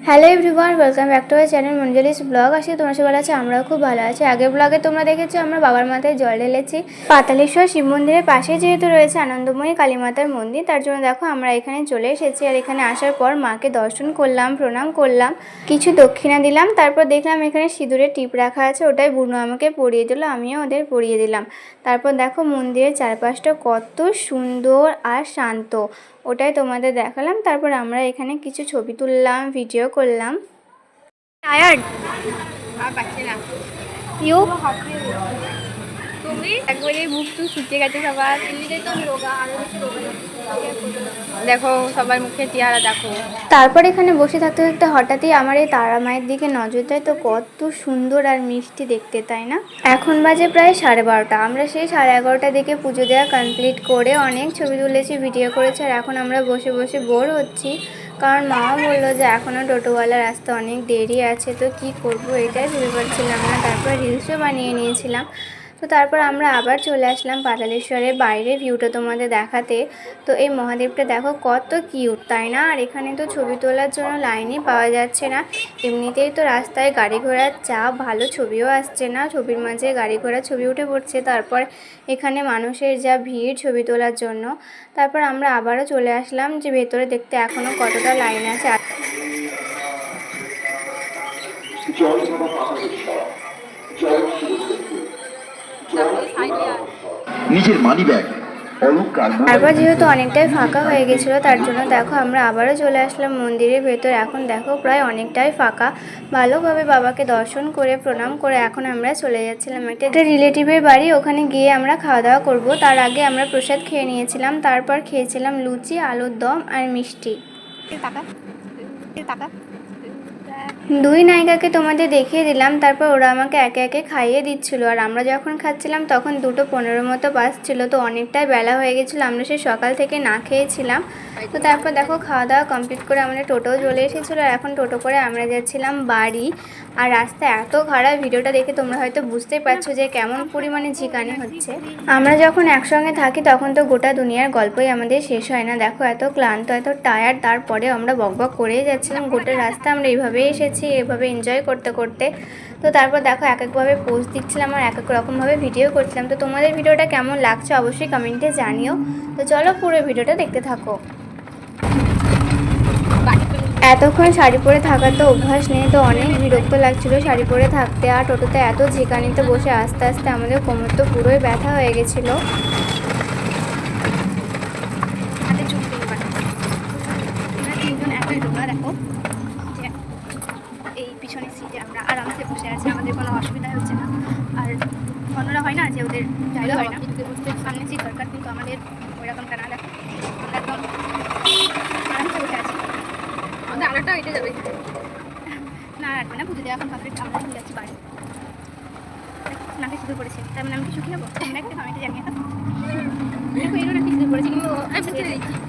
Hello everyone welcome back to my channel Manjali's vlog আসি তোমার সবাই আছে, আমরাও খুব ভালো আছি। আগের ব্লগে তোমরা দেখেছ, আমরা বাবার মাথায় জল ঢেলেছি। পাতালেশ্বর শিব মন্দিরের পাশে যেহেতু রয়েছে আনন্দময়ী কালী মাতার মন্দির, তার জন্য দেখো আমরা এখানে চলে এসেছি। আর এখানে আসার পর মাকে দর্শন করলাম, প্রণাম করলাম, কিছু দক্ষিণা দিলাম, তারপর দেখলাম এখানে সিঁদুরের টিপ রাখা আছে, ওটাই বুনু আমাকে পরিয়ে দিল, আমিও ওদের পরিয়ে দিলাম। তারপর দেখো মন্দিরের চারপাশটা কত সুন্দর আর শান্ত। ওটাই তোমাদের দেখালাম। তারপর আমরা এখানে কিছু ছবি তুললাম ভিডিও করলাম। Tired you. দেখো, সবার মুখে দেখো। তারপর এখানে বসে থাকতে থাকতে হঠাৎই আমার এই তারা মায়ের দিকে নজর দেয়, তো কত সুন্দর আর মিষ্টি দেখতে, তাই না? এখন বাজে প্রায় সাড়ে বারোটা। আমরা সেই সাড়ে এগারোটা দিকে পুজো দেওয়া কমপ্লিট করে অনেক ছবি তুলেছি ভিডিও করেছি, আর এখন আমরা বসে বসে বোর হচ্ছি। কারণ মাও বলল যে এখনও টোটোওয়ালা রাস্তা অনেক দেরি আছে, তো কি করব? এটাই ভেবে পাচ্ছিলাম না। তারপর রিলসও বানিয়ে নিয়েছিলাম। তো তারপর আমরা আবার চলে আসলাম পাতালেশ্বরের বাইরে ভিউটা তোমাদের দেখাতে। তো এই মহাদেবটা দেখো কত কিউট তাই না? আর এখানে তো ছবি তোলার জন্য লাইনই পাওয়া যাচ্ছে না। এমনিতেই তো রাস্তায় গাড়ি ঘোড়ার চাপ, ভালো ছবিও আসছে না। ছবির মাঝে গাড়ি ঘোড়ার ছবি উঠে পড়ছে। তারপর এখানে মানুষের যা ভিড় ছবি তোলার জন্য। তারপর আমরা আবারও চলে আসলাম যে ভেতরে দেখতে এখনও কতটা লাইন আছে। জল নিজের মানি ব্যাগ তারপর যেহেতু অনেকটাই ফাঁকা হয়ে গেছিল তার জন্য দেখো আমরা আবারও চলে আসলাম মন্দিরের ভেতর। এখন দেখো প্রায় অনেকটাই ফাঁকা। ভালোভাবে বাবাকে দর্শন করে প্রণাম করে এখন আমরা চলে যাচ্ছিলাম একটা একটা রিলেটিভের বাড়ি। ওখানে গিয়ে আমরা খাওয়া দাওয়া করব। তার আগে আমরা প্রসাদ খেয়ে নিয়েছিলাম। তারপর খেয়েছিলাম লুচি আলুর দম আর মিষ্টি। টাকা। টাকা। দুই নায়িকাকে তোমাদের দেখিয়ে দিলাম, তারপর ওরা আমাকে একে একে খাইয়ে দিচ্ছিল। আর আমরা যখন খাচ্ছিলাম, তখন দুটো পনেরো মতো বাজছিল তো অনেকটাই বেলা হয়ে গেছিল, আমরা সে সকাল থেকে না খেয়েছিলাম। তো তারপর দেখো খাওয়া দাওয়া কমপ্লিট করে আমাদের টোটোও চলে এসেছিল, আর এখন টোটো করে আমরা যাচ্ছিলাম বাড়ি। আর রাস্তা এত খারাপ, ভিডিওটা দেখে তোমরা হয়তো বুঝতেই পারছ যে কেমন পরিমাণে ঝিকানি হচ্ছে। আমরা যখন একসঙ্গে থাকি, তখন তো গোটা দুনিয়ার গল্পই আমাদের শেষ হয় না। দেখো, এত ক্লান্ত, এত টায়ার্ড তারপরে আমরা বকবক করেই যাচ্ছিলাম। গোটা রাস্তা আমরা এইভাবেই এসেছি। এভাবে এনজয় করতে করতে। তো তারপর দেখো এক একভাবে পোস্ট দিচ্ছিলাম আর এক এক রকমভাবে ভিডিও করছিলাম। তো তোমাদের ভিডিওটা কেমন লাগছে অবশ্যই কমেন্টে জানিও। তো চলো পুরো ভিডিওটা দেখতে থাকো। এতক্ষণ শাড়ি পরে থাকার তো অভ্যাস নেই, তো অনেক বিরক্ত লাগছিল শাড়ি পরে থাকতে। আর টোটোতে এত ঝিকানিতে বসে আস্তে আস্তে আমাদের কোমর তো পুরোই ব্যথা হয়ে গেছিল হাতে চুল দিয়ে পাঠাবো আমরা তিনজন একই রোগা দেখো যে এই পিছনের সিটে আমরা আরামসে বসে আছি আমাদের কোনো অসুবিধা হচ্ছে না। আর অন্যরা হয় না যে ওদের জায়গা হয় না। সামনে সিট দরকার কিন্তু আমাদের ওইরকম কেনা? দেখো আমরা একদম আরামসে বসে আছি। আমাদের আরেকটা হেঁটে যাবে। না রাখবে না পুজো দেওয়া এখন কমপ্লিট আমরা চলে যাচ্ছি বাড়ি। নাকে শুধু পড়েছে তার মানে আমি কি সুখী হব তোমরা একটা কমেন্টে জানিয়ে দাও দেখো এরও নাকি শুধু পড়েছে কিন্তু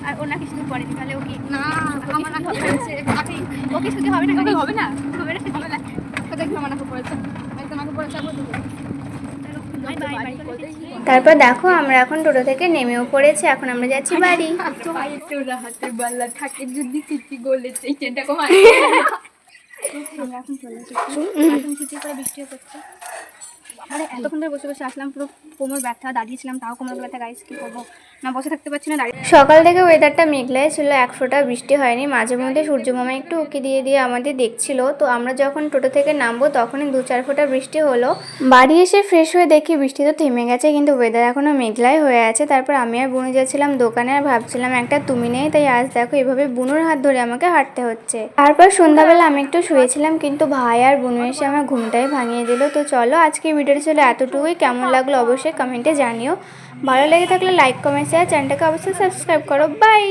আর ওর নাকি শুধু পড়েনি তাহলে ওকে না আমার নাকি পড়েছে? ও শুধু হবে না হবে না কোথায় কি আমার নাকি পড়েছে একদম নাকি পড়েছে আবার বাই বাই বাই তারপর দেখো আমরা এখন টোটো থেকে নেমেও পড়েছি এখন আমরা যাচ্ছি বাড়ি। হাতের বাল্লা থাকে যদি চেনটা এখন চলে এসেছি এখন চিচি করে বৃষ্টিও করছে মানে এতক্ষণ ধরে বসে বসে আসলাম, পুরো কোমর ব্যথা, দাঁড়িয়েছিলাম, তাও কোমর ব্যথা গাইস কি করব? না, বসে থাকতে পারছি না, দাঁড়িয়ে সকাল থেকে ওয়েদারটা মেঘলাই ছিল, এক ফোঁটা বৃষ্টি হয়নি, মাঝে মধ্যে সূর্যমামা একটু উকি দিয়ে দিয়ে আমাদের দেখছিল, তো আমরা যখন টোটো থেকে নামবো তখনই দু চার ফোঁটা বৃষ্টি হলো। বাড়ি এসে ফ্রেশ হয়ে দেখি বৃষ্টি তো থেমে গেছে, কিন্তু ওয়েদার এখনও মেঘলাই হয়ে আছে, তারপর আমি আর বুনু যাচ্ছিলাম দোকানে আর ভাবছিলাম, একটা তুমি নেই, তাই আজ দেখো এভাবে বুনুর হাত ধরে আমাকে হাঁটতে হচ্ছে। তারপর সন্ধ্যাবেলা আমি একটু শুয়েছিলাম, কিন্তু ভাই আর বুনু এসে আমার ঘুমটাই ভাঙিয়ে দিল, তো চলো আজকে ভিডিওটা ছিল এতটুকুই। কেমন লাগল অবশ্যই কমেন্টে জানিও। ভালো লেগে থাকলে লাইক কমেন্ট শেয়ার চ্যানেলটাকে অবশ্যই সাবস্ক্রাইব করো। বাই